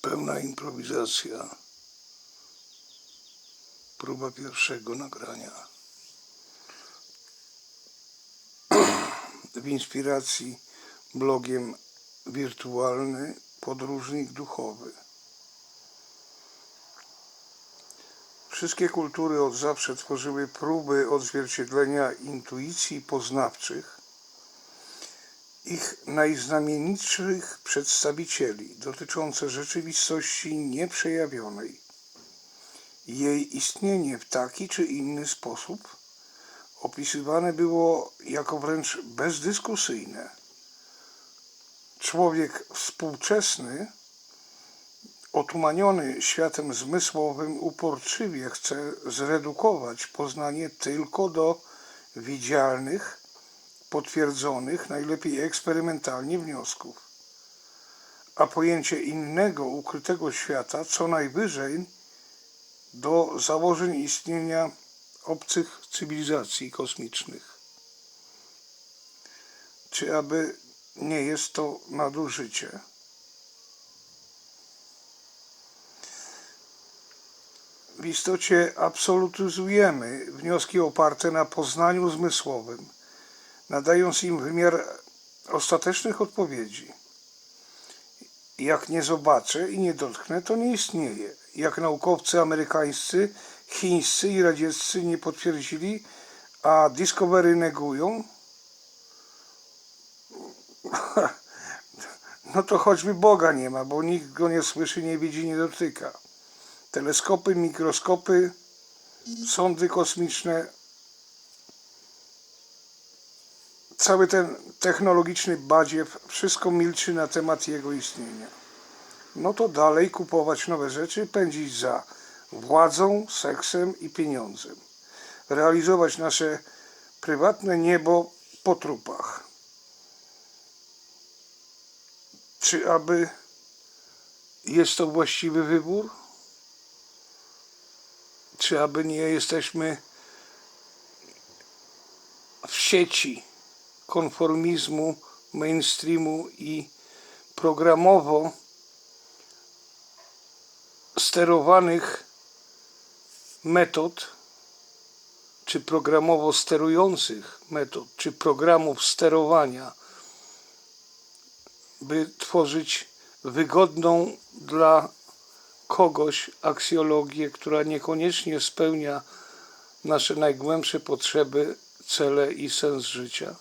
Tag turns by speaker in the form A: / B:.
A: Pełna improwizacja. Próba pierwszego nagrania. W inspiracji blogiem wirtualny podróżnik duchowy. Wszystkie kultury od zawsze tworzyły próby odzwierciedlenia intuicji poznawczych ich najznamienitszych przedstawicieli dotyczące rzeczywistości nieprzejawionej. Jej istnienie w taki czy inny sposób opisywane było jako wręcz bezdyskusyjne. Człowiek współczesny, otumaniony światem zmysłowym, uporczywie chce zredukować poznanie tylko do widzialnych, potwierdzonych, najlepiej eksperymentalnie wniosków, a pojęcie innego, ukrytego świata co najwyżej do założeń istnienia obcych cywilizacji kosmicznych. Czy aby nie jest to nadużycie? W istocie absolutyzujemy wnioski oparte na poznaniu zmysłowym, nadając im wymiar ostatecznych odpowiedzi. Jak nie zobaczę i nie dotknę, to nie istnieje. Jak naukowcy amerykańscy, chińscy i radzieccy nie potwierdzili, a Discovery negują, no to choćby Boga nie ma, bo nikt go nie słyszy, nie widzi, nie dotyka. Teleskopy, mikroskopy, sondy kosmiczne, cały ten technologiczny badziew, wszystko milczy na temat jego istnienia. No to dalej kupować nowe rzeczy, pędzić za władzą, seksem i pieniądzem. Realizować nasze prywatne niebo po trupach. Czy aby jest to właściwy wybór? Czy aby nie jesteśmy w sieci konformizmu, mainstreamu i programowo sterowanych metod, czy programowo sterujących metod, czy programów sterowania, by tworzyć wygodną dla kogoś aksjologię, która niekoniecznie spełnia nasze najgłębsze potrzeby, cele i sens życia.